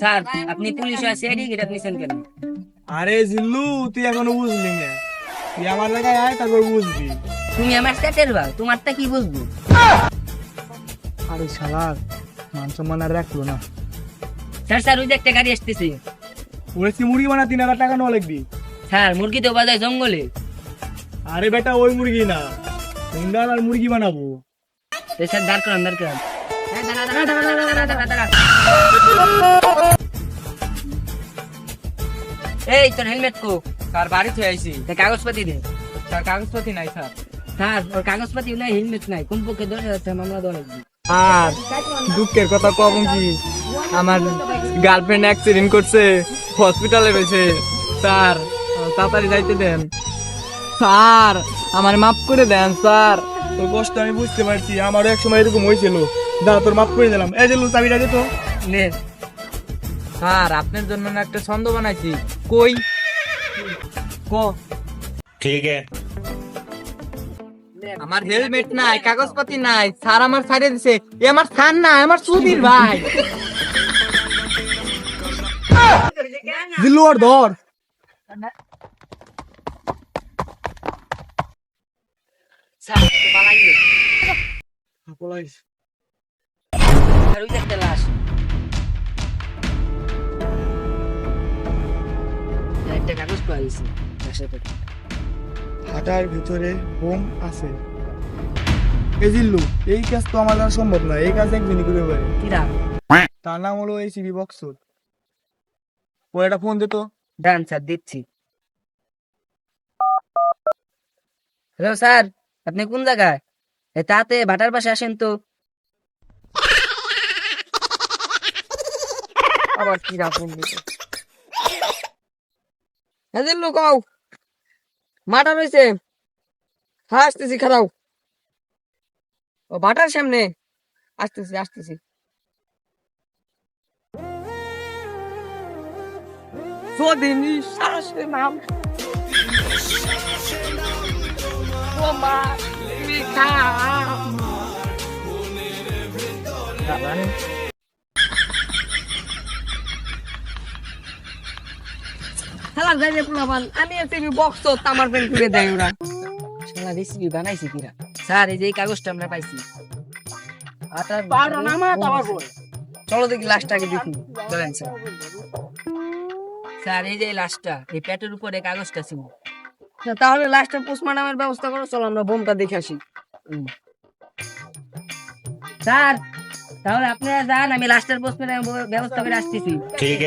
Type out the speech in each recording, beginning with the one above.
Sir আপনি police আছে এদিকে এটা নিছেন কেন? আরে জিল্লু তুই এখনও বুঝলি না। তুই আমার জায়গায় আয় তারপর বুঝবি। তুমি আমার স্যাটের বা তোমারটা কি বুঝব? আরে শালার মান সম্মান আর রাখল না। স্যার স্যার ওই যে একটা গাড়ি আসতেছে। ওরে কি মুরগি বানা তিন হাজার টাকা নেওয়া লাগবি? স্যার মুরগি তো বাজায় জঙ্গলে। আরে বেটা ওই মুরগি না। তোমরা আর মুরগি বানাবো। স্যার দাঁড় করান দাঁড় করান। দাঁড়া, দাঁড়া, দাঁড়া, দাঁড়া, দাঁড়া, এই তোর হেলমেট কো। স্যার বাড়ি থেকে আইছি? তা কাগজপাতি দে। স্যার কাগজপত্র নাই স্যার। স্যার ওর কাগজপাতি নাই হেলমেট নাই। কমপক্ষে দশ হাজার টাকা মামলা লাগবে আর দুঃখের কথা কম কি? আমার গার্লফ্রেন্ড অ্যাক্সিডেন্ট করছে হসপিটালে রয়েছে। স্যার তাড়াতাড়ি যাইতে দেন। স্যার আমার মাফ করে দেন স্যার। তোর কষ্ট আমি বুঝতে পারছি আমারও এক সময় এরকম হয়েছিল। দাঁড়া তোর মাফ করে দিলাম। এই জিল্লু চাবিটা দে তো। নে। স্যার আপনার জন্য একটা ছন্দ বানাইছি। কই? ক? ঠিক আমার হেলমেট নাই কাগজপাতি নাই। স্যার আমার ছাড়ে দিছে। এ আমার স্যার না আমার সুধীর ভাই। দিলুয়ার ধর। স্যার পালাই হাটার ভিতরে বোম আছে। এই জিল্লু এই কাজ তো আমার দ্বারা সম্ভব না এই কাজ একদিনই করে পারে কিরা তার নাম হলো এই সিবি বক্সর ও একটা ফোন দে তো। ডান স্যার দিচ্ছি। হ্যালো স্যার আপনি কোন জায়গায়? এ তাতে ভাটার পাশে আসেন তো। আবার কি রাখুন হ্যাঁ লোকাও মাটা রয়েছে। হ্যাঁ আসতেছি খারাও। ও বাটার সামনে। আসতেছি আসতেছি। নাম। পোলাপান আমি টিভি বক্স তো তামার পেন খুলে দেয় ওরা। শালা রেসিপি বানাইছি কিরা? স্যার এই যে কাগজটা আমরা পাইছি। আটার পারো না মা তামার চলো দেখি চলেন স্যার। স্যার এই যে লাশটা এই পেটের উপরে কাগজটা ছিল। তাহলে লাস্টে পোস্টমর্টমের ব্যবস্থা করো চলো আমরা বোমটা দেখে আসি। স্যার তাহলে আপনারা যান আমি লাস্টের পোস্টের ব্যবস্থা করে আসতেছি। ठीक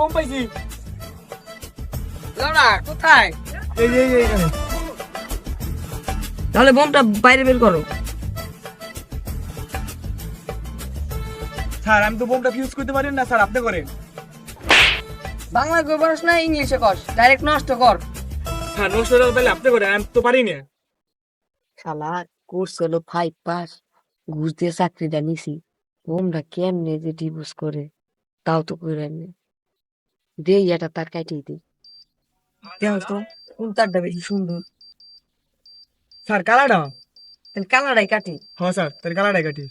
বোম পাইছি। দাও কোথায়? তাহলে বোমটা বাইরে বের করো। স্যার আমি তো বোমটা ইউজ করতে পারি না স্যার আপনি করেন। বাংলা কই পারস না ইংলিশে কর ডাইরেক্ট নষ্ট কর। স্যার নষ্ট হয়ে গেলে তাহলে আপনি করে আমি তো পারি না। শালা কোর্স হলো ফাইভ পাস ঘুষ দিয়ে চাকরিটা নিছি। বোমটা কেমনে যে ডিভোর্স করে? তাও তো করে নে। দেই এটা তার কাটিয়ে দিই দেখ তো কোন তারটা বেশি সুন্দর? স্যার কালাটা তাহলে কালারাই কাটি হ্যাঁ স্যার তাহলে কালাটাই কাটি